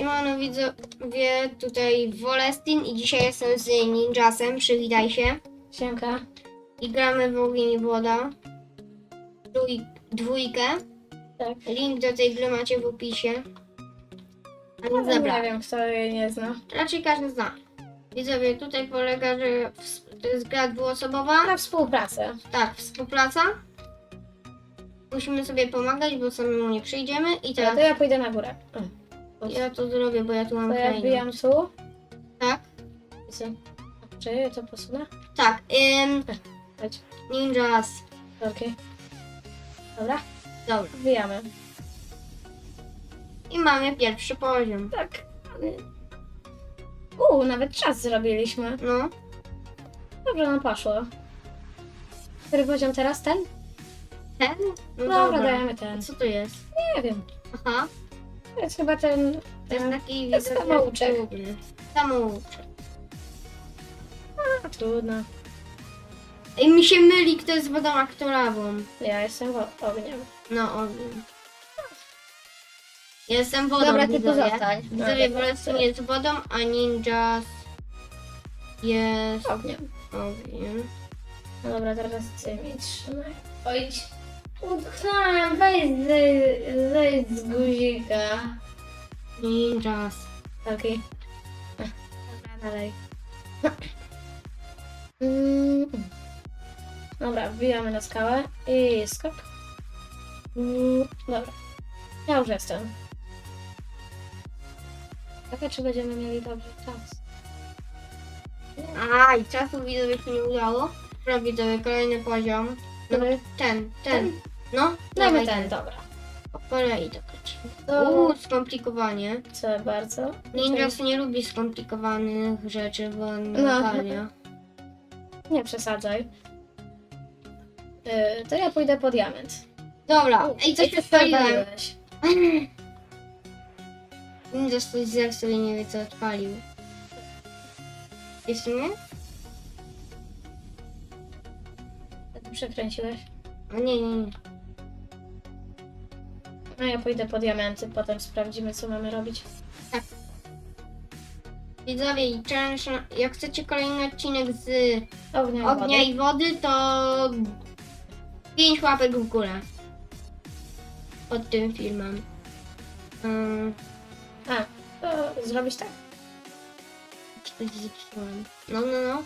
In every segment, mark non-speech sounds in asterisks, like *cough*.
Siemano widzowie, tutaj Wolestin i dzisiaj jestem z Ninjasem, przywitaj się. Siemka. I gramy w Ogień i Woda. Dwójkę. Tak. Link do tej gry macie w opisie. A No, więc dobra, Nie wiem, kto jej nie zna. raczej każdy zna. Widzowie, tutaj polega, że w- to jest gra dwuosobowa. Na współpracę. Tak, współpraca. Musimy sobie pomagać, bo samemu nie przyjdziemy. I Ja, teraz to ja pójdę na górę. Ja to zrobię, bo ja tu mam To ja krainę. wbijam tu. Tak? I co? Czy ja to posunę? Tak, ym, Chodź. Ninjas. Okej. Dobra, Dobra. wbijamy. I mamy pierwszy poziom. Tak. Uuu, nawet czas zrobiliśmy. No, Dobrze nam poszło. Który poziom teraz? Ten? ten? No Dobra, dajemy ten. co to jest? Nie wiem. Aha, To jest chyba ten... to jest ten... taki... Jest samouczek. Samouczek. A, trudno. I mi się myli, kto jest wodą, a kto lawą. Ja jestem wo- ogniem. No, ogień. Ja jestem wodą, Dobra, ty widzowie. pozostań. Widzowie, Dobra. Boleston jest wodą, a Ninjas jest Ogniem. ogniem. No dobra, teraz ty mi trzymaj. Ojdź. Utknąłem, weź zejdź, z guzika. Ninjas. Okej. Ech, Dobra, dalej. Mm. Dobra, wbijamy na skałę i skok. Mm, Dobra. Ja już jestem. Ciekawe, czy będziemy mieli dobrze czas. A, i czasu widzowie się nie udało. Dobra, widzowie, kolejny poziom. No, Który? ten, ten. No, Damy dawaj ten, dobra. Kolei to kręci. To Uuu, skomplikowanie. co bardzo. Ninjas nie lubi skomplikowanych rzeczy, bo on No. Natalia. *laughs* Nie przesadzaj. Yy, to ja pójdę po diament. Dobra, ej, coś odpaliłem. odpaliłeś. *laughs* Ninjas coś zepsuł i nie wie co odpalił. Jeszcze nie? A Ty przekręciłeś. A nie, nie, nie. No ja pójdę po diamenty, potem sprawdzimy co mamy robić. Widzowie, i na- jak chcecie kolejny odcinek z Ognia, i ognia wody. i wody, to 5 łapek w górę. Pod tym filmem. Um, A, to zrobić tak? coś. No, no, no.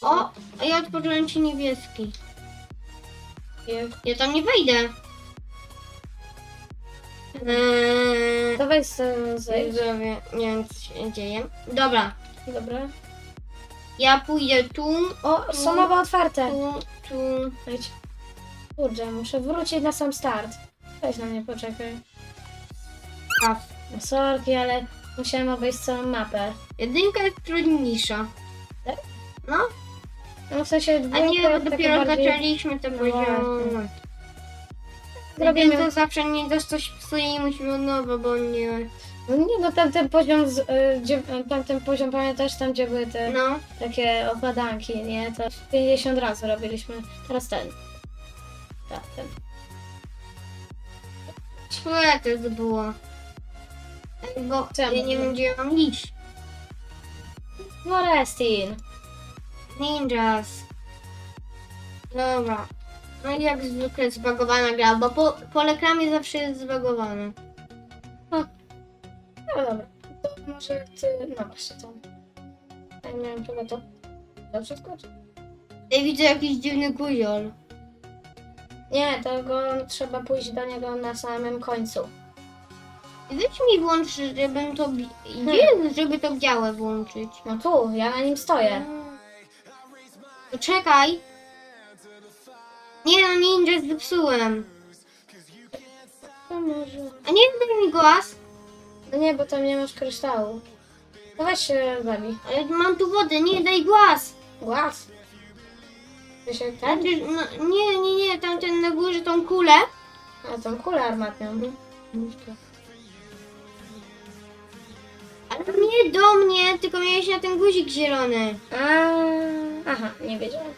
O, a ja otworzyłem ci niebieski. Ja tam nie wejdę. Eee, To weź sobie zejdź. widzowie, nie wiem co się dzieje. Dobra, Dobra. ja pójdę tu, O, są nowe otwarte. tu, tu. Wejdź. Kurczę, muszę wrócić na sam start. Weź na mnie, poczekaj. A, No sorki, ale musiałem obejść całą mapę. jedynka jest trudniejsza. Tak? No, No w sensie a dwójka nie, jest bo taka dopiero bardziej... zaczęliśmy te No poziomy. Zrobimy- Zrobimy to zawsze nie dość coś psuje i musimy od nowa, bo nie. No nie, no tamten poziom, z, y, gdzie, tamten poziom pamiętasz, tam gdzie były te No, takie okładanki, nie? To 50 razy robiliśmy. Teraz ten. Tak, ten. czwórka to było. Bo Co ja nie wiem gdzie ja mam iść. Morestin. Ninjas. Dobra. No i jak zwykle zbagowana gra, bo po, po reklamie zawsze jest zbagowane. No dobra. To może ty... No właśnie to. Ja nie wiem czego to... Dobrze skoczy? Ja widzę jakiś dziwny guziol. Nie, to go trzeba pójść do niego na samym końcu. Weź mi włącz, żebym to... bi- Gdzie jest, żeby to białe włączyć? No tu, ja na nim stoję. To czekaj. Nie no, ninja zepsułem. To może... A nie daj mi głaz. No nie, bo tam nie masz kryształu. No weź się zabij. Ale mam tu wodę, nie daj głaz. Głaz. Znaczy, no, nie, nie, nie, tamten na górze tą kulę. A tą kulę armatnią. Ale nie do mnie, tylko miałeś na ten guzik zielony. A, aha, nie wiedziałem.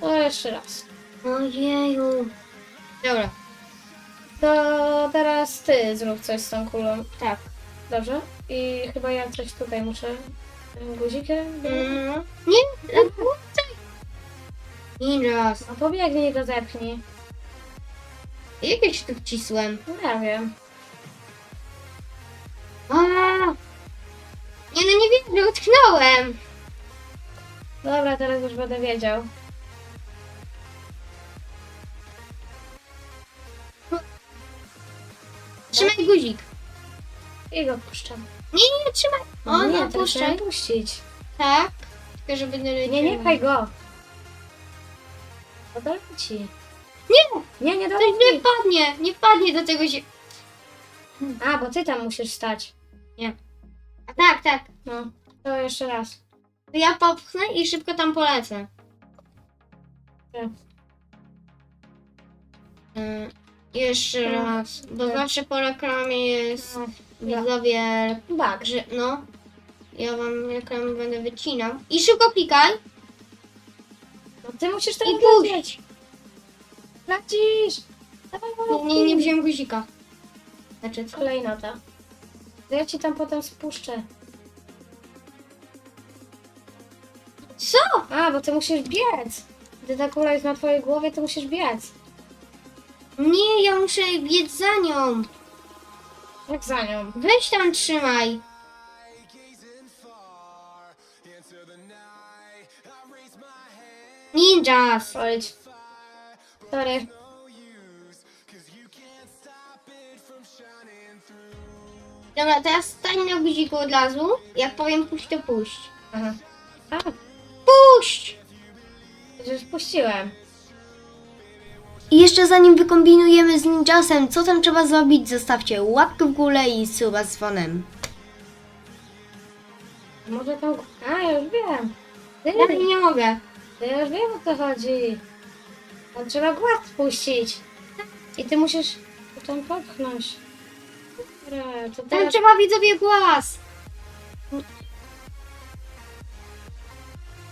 To jeszcze raz. Ojeju. Dobra. To teraz ty zrób coś z tą kulą. Tak. Dobrze? I chyba ja coś tutaj muszę tym guzikiem. Mm, nie, e, tak. Ninjas. No pobiegnij go zepchnij. Jakieś tu wcisłem. No ja wiem. A! Nie no, nie wiem, utknąłem. Dobra, teraz już będę wiedział. Trzymaj guzik. I go puszczam. Nie, nie, trzymaj. O, nie, no, teraz puszczaj. miałem puścić. Tak. Tylko, żeby nie Nie, nie pchaj go. To doleci. Nie, Nie, nie to nie doleci. wpadnie. Nie wpadnie do tego się. A, bo ty tam musisz stać. A tak, tak. No, to jeszcze raz. To ja popchnę i szybko tam polecę. Tak. Y, Jeszcze No. raz, bo Tak. zawsze po reklamie jest No, widzowie, Tak. że no, ja wam reklamę będę wycinał. I szybko klikaj No ty musisz i teraz puść. lecieć. Lecisz. Dawaj, Nie, nie, nie wziąłem guzika. Znaczy co? Kolejnota. To ja ci tam potem spuszczę. Co? A, bo ty musisz biec. Gdy ta kula jest na twojej głowie, to musisz biec. Nie, ja muszę biec za nią. Jak za nią? Weź tam trzymaj. Ninjas. Chodź. Sorry. Dobra, teraz stań na guziku od razu. Jak powiem puść, to puść. Aha. A, Puść! przecież puściłem. I jeszcze zanim wykombinujemy z Ninjasem, co tam trzeba zrobić, zostawcie łapkę w górę i suba z dzwonem. Może tam... A, już wiem. Ty, Ja nie mogę. ja już wiem o co chodzi. Tam trzeba głaz puścić. I ty musisz tam popchnąć. Dobra, to Tam teraz... trzeba widzowie głaz.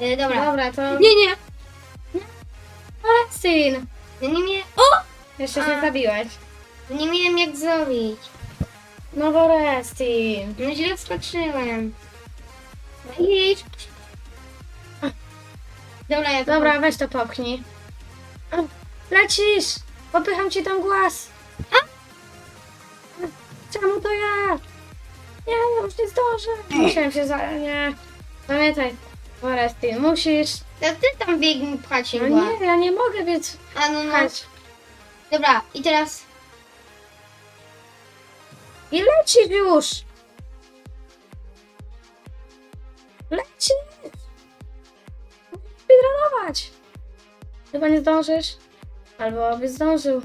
E, dobra. Dobra, to... Nie, nie. Syn! Ja nie miałem. O! Jeszcze A. się zabiłeś. Nie miałem jak zrobić. No bo Restin. No źle skoczyłem. Idź. Dobra, ja to Dobra, weź to popchnij. A, Lecisz! Popycham ci tam głaz. Czemu to ja? Nie, już nie zdążę. Musiałem się za... Nie. Pamiętaj, Restin, musisz... To ty tam biegnij pchać No nie, ja nie mogę, więc... A no, no. Dobra, i teraz. I lecisz już! Lecisz! Musisz speedrunować! Chyba nie zdążysz. Albo byś zdążył.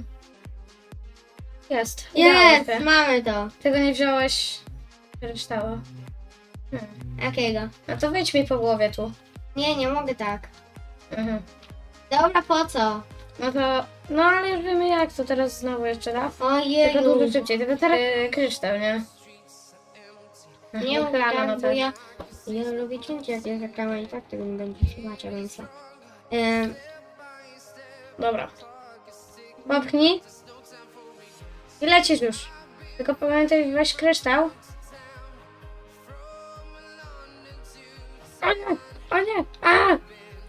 Jest. udało Jest, się. mamy to. Tego nie wziąłeś kryształa. Hmm. Jakiego? No to wejdź mi po głowie tu. Nie, nie mogę tak. Mhm. Dobra, po co? No to... No ale już wiemy jak, to teraz znowu jeszcze raz. Ojej. Tylko dużo szybciej, tylko teraz yy, kryształ, nie? Nie Mhm, tak, no bo to- ja, ja lubię cięcie, jak jest reklama i tak tego nie będzie słuchać, więc... Ym, Dobra. Popchnij. I lecisz już. Tylko pamiętaj, weź kryształ. O nie! O nie! A!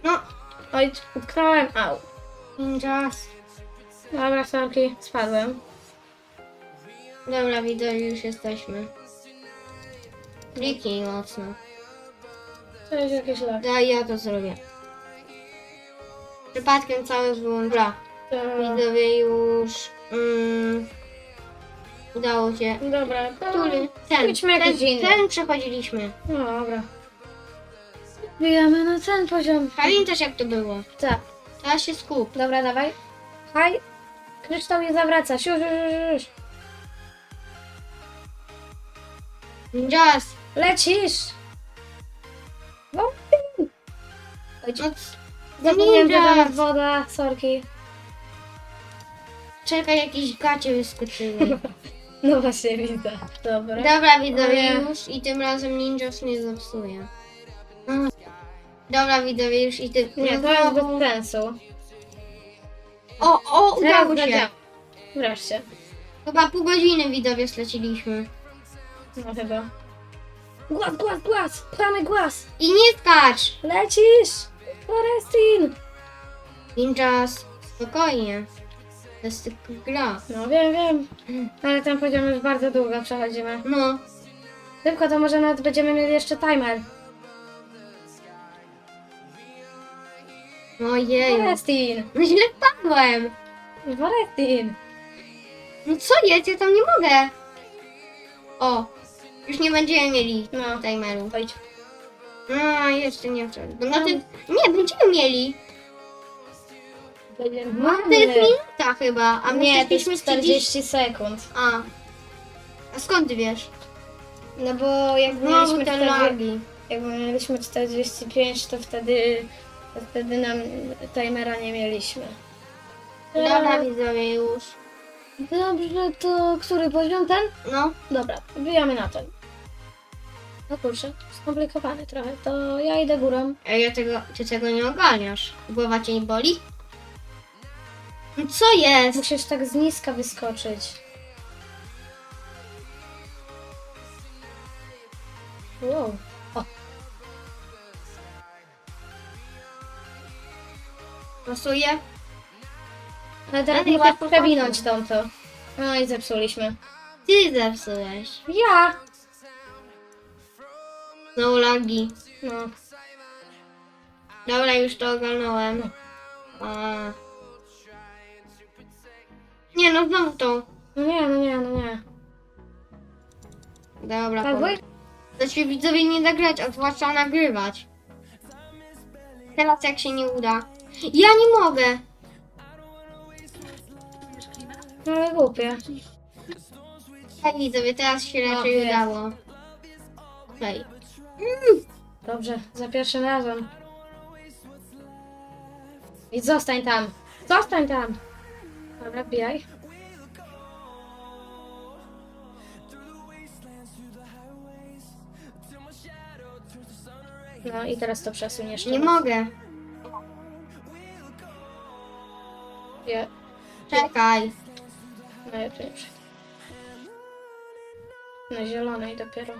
no, Oj, utknąłem. Au. ninjas. Dobra, sorki, spadłem. Dobra, widzę, już jesteśmy. Kliknij mocno. To jest jakieś lag. Daj, ja to zrobię. Przypadkiem cały wyłącza. To... Widzowie już... Mm, udało się. Dobra, to... Który? Ten, Idźmy ten, jakiś inny. ten przechodziliśmy. No dobra. Bijamy na ten poziom. Pamiętasz jak to było? Tak. Teraz się skup. Dobra, dawaj. Haj. Kryształ nie zawraca. Już, już, już, już. Ninjas! Lecisz! No, Chodź. No, Zapomniałem, ninjas! woda. Sorki. Czekaj, jakieś gacie wyskoczyły. *laughs* No właśnie, widzę. Dobra. Dobra, widzowie, już i tym razem Ninjas nie zepsuje. Dobra, widzowie, już i tym Nie, to jest bez sensu. O, o, Teraz udało się. będzie. Wreszcie. Chyba pół godziny widzowie straciliśmy. No chyba. Głaz, głaz, głaz! Pchamy głaz! I nie skacz! Lecisz! Forestin! Ninjas, spokojnie. To jest tylko gra. No wiem, wiem. Ale ten poziom już bardzo długo przechodzimy. No, Tylko to może nawet będziemy mieli jeszcze timer. Ojej. Forestin! No źle wpadłem. Forestin! No co jest? Ja tam nie mogę. O, już nie będziemy mieli No. timeru. Chodź. No, jeszcze nie wszedł. No to, nie, będziemy mieli. Będziemy No, to jest minuta chyba, a my Nie, to jest jesteśmy 40 sekund. A. A skąd ty wiesz? No bo jak No, mieliśmy, te 40, lagi. jak mieliśmy 45, to wtedy, wtedy nam timera nie mieliśmy. Dobra, widzowie już. Dobrze, to który poziom ten? No, Dobra, wbijamy na ten. No kurczę, skomplikowany trochę, to ja idę górą. a ja tego, ty tego nie ogarniasz. Głowa cię nie boli? No co jest? Musisz tak z niska wyskoczyć. Wow. Pasuje? ale teraz musisz łatwo przewinąć padło. tamto. No i zepsuliśmy. Ty zepsułeś. Ja! Znowu lagi. No, Dobra, już to ogarnąłem. A. Nie no, znowu to. no nie, no nie, no nie. Dobra, Tak, powiem. To się widzowie nie da grać, a zwłaszcza nagrywać. Teraz jak się nie uda. Ja nie mogę. No ale głupie. Tak widzowie, teraz się raczej jest. udało. Okej. Dobrze, za pierwszym razem. I zostań tam. Zostań tam. Dobra, bijaj. No i teraz to przesuniesz. Nie mogę. Czekaj. no ja tu nie przejdę. Na zielonej dopiero.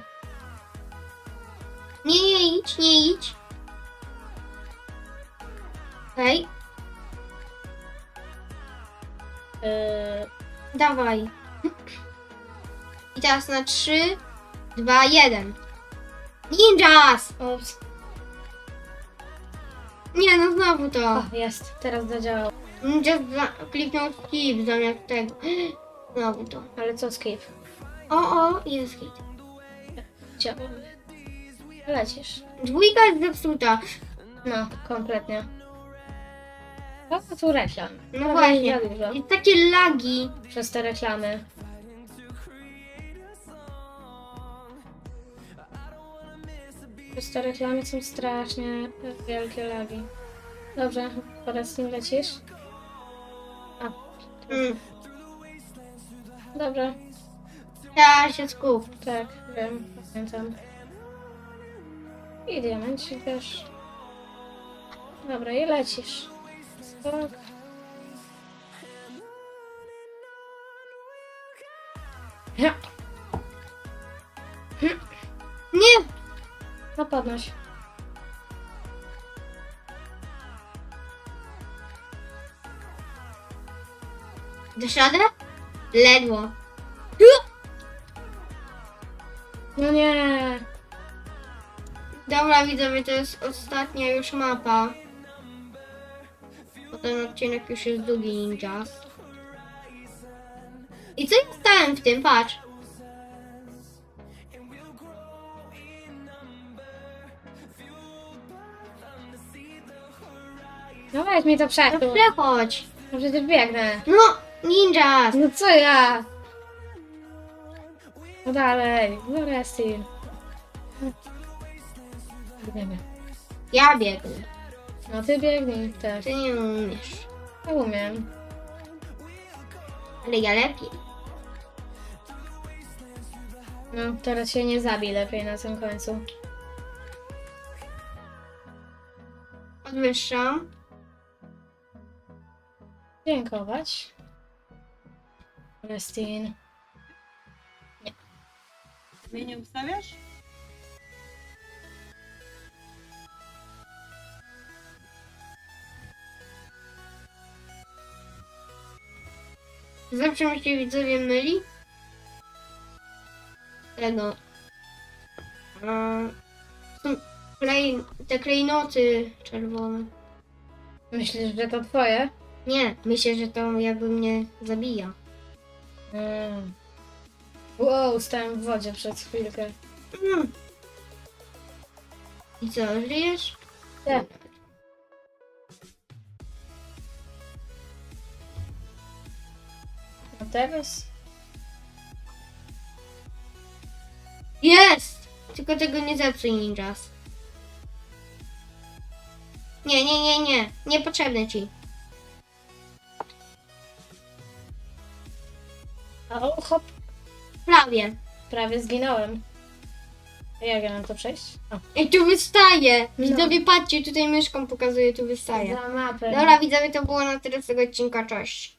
Nie, nie idź, nie idź. Okej, Yy, dawaj. I teraz na 3, 2, 1. Ninjas! ups. Nie no, znowu to. O, jest. Teraz zadziałał. Za- kliknął skip zamiast tego. *gasps* Znowu to. Ale co skip? O, o, jest hit. Działa. Lecisz. Dwójka jest zepsuta. No, kompletnie. O, a tu reklam. No Prawie właśnie. za dużo. I takie lagi. Przez te reklamy. Przez te reklamy są strasznie wielkie lagi. Dobrze, teraz z nim lecisz? A, Mm. dobrze, Teraz się skup. tak, wiem, pamiętam. I diamencik też. Dobra, i lecisz. Skok. Ja. Nie! No Dasz radę? Ledwo. No nie. Dobra, widzowie, to jest ostatnia już mapa. Bo ten odcinek już jest długi ninja. I co ja stałem w tym? Patrz. No weź mi to No przechodź. No przecież biegnę. No, ninjas. No co ja? No dalej. No restin. Biegniemy. Ja biegnę. No ty biegnij też. Ty nie umiesz. Ja umiem. Ale ja lepiej. No teraz się nie zabij lepiej na tym końcu. Podwyższam. Dziękować. Palestine. Mnie nie ustawiasz? Zawsze mi się widzowie myli. Tego. A, są klej, te klejnoty czerwone. Myślisz, że to twoje? Nie, myślę, że to jakby mnie zabija. Mm. Wow, stałem w wodzie przez chwilkę. Mm. I co, żyjesz? Tak. A teraz? Jest! Tylko tego nie zepsuj ninjas. Nie, nie, nie, nie. Niepotrzebne ci. O, hop, Prawie. prawie zginąłem. A Jak ja mam to przejść? O, Ej, tu wystaje! No. Widzowie, patrzcie, tutaj myszką pokazuje, tu wystaje. za mapę. Dobra, widzowie, to było na tyle z tego odcinka. Cześć.